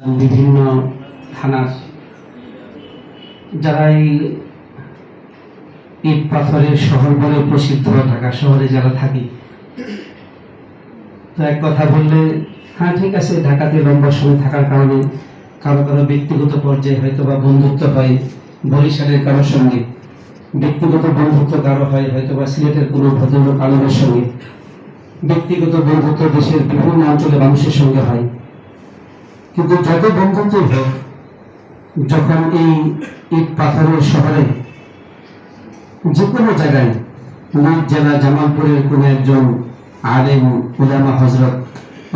বিভিন্ন থানার যারা এই ইট পাথরের শহর বলে প্রসিদ্ধ, ঢাকা শহরে যারা থাকি, তো এক কথা বললে হ্যাঁ ঠিক আছে, ঢাকাতে লম্বা সময় থাকার কারণে কারও কারও ব্যক্তিগত পর্যায়ে হয়তো বা বন্ধুত্ব হয়, বরিশালের কারোর সঙ্গে। ব্যক্তিগত বন্ধুত্ব কারও হয় হয়তো বা সিলেটের কোনো ভদ্রলোক আলমের সঙ্গে। ব্যক্তিগত বন্ধুত্ব দেশের বিভিন্ন অঞ্চলে মানুষের সঙ্গে হয়। কিন্তু যত বন্ধুত্বই হোক, যখন এই ইট পাথরের শহরে যে কোনো জায়গায় নিজ জেলা জামালপুরের কোনো একজন আলেম, উলামা হজরত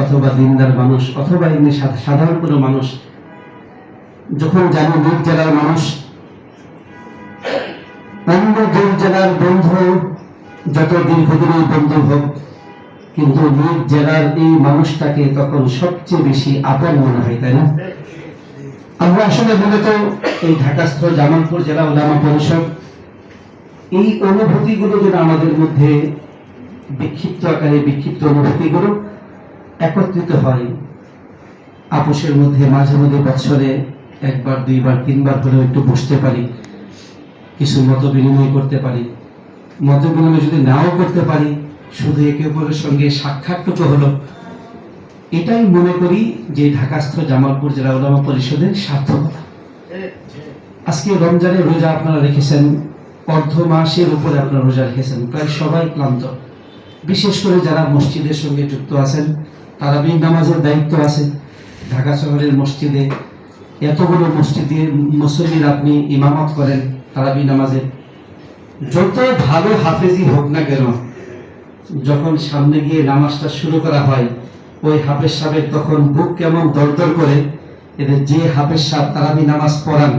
অথবা দিনদার মানুষ অথবা এমনি সাধারণ কোনো মানুষ যখন জানি নিজ জেলার মানুষ, অন্য দুই জেলার বন্ধু যত দীর্ঘদিনের বন্ধু হোক কিন্তু নিজ জেলার এই মানুষটাকে তখন সবচেয়ে বেশি আপন মনে হয়, তাই না? আমরা আসলে মূলত এই ঢাকাস্থ জামালপুর জেলা ওলামা পরিষদ, এই অনুভূতিগুলো যেন আমাদের মধ্যে বিক্ষিপ্ত আকারে বিক্ষিপ্ত অনুভূতিগুলো একত্রিত হয়। আপোষের মধ্যে মাঝে মধ্যে বছরে একবার, দুইবার, তিনবার হলেও একটু বসতে পারি, কিছু মত বিনিময় করতে পারি। মত বিনিময় যদি নাও করতে পারি শুধু একে অপরের সঙ্গে সাক্ষাৎটুকু হলো। এটাই মনে করি যে ঢাকাস্থ জামালপুর জেলা উলামা পরিষদের সার্থকতা। আজকে রমজানের রোজা আপনারা রেখেছেন, অর্ধ মাসের উপরে আপনারা রোজা রেখেছেন, প্রায় সবাই ক্লান্ত। বিশেষ করে যারা মসজিদের সঙ্গে যুক্ত আছেন, তারাবির নামাজের দায়িত্ব আছে। ঢাকা শহরের মসজিদে এতগুলো মসজিদে মুসল্লির আপনি ইমামত করেন তারাবি নামাজে। যত ভালো হাফেজি হোক না কেন যখন সামনে গিয়ে নামাজটা শুরু করা হয়, ওই হাফেজ সাহেবের তখন বুক কেমন দরদর করে, এদের যে হাফেজ সাহেব তারাবি নামাজ পড়ান।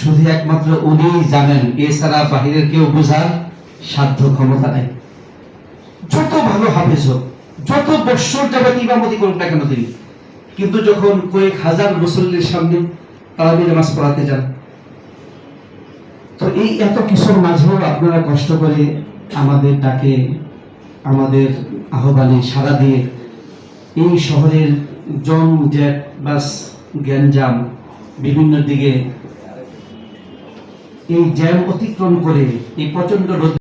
শুধু একমাত্র উনিই জানেন, এছাড়া বাহিরের কেউ বোঝার সাধ্য ক্ষমতা নেই। যত ভালো হাফেজ হোক, যত বৎসর যাবত ইমামতি করুক না কেন তিনি, কিন্তু যখন কয়েক হাজার মুসল্লির সামনে তারাবি নামাজ পড়াতে যান। তো এই এত কিছুর মাঝেও আপনারা কষ্ট করে আমাদের ডাকে আমাদের আহ্বানে সাড়া দিয়ে এই শহরের জং জ্যাট বাস, গ্যাঞ্জাম বিভিন্ন দিকে এই জ্যাম অতিক্রম করে এই প্রচণ্ড রোদ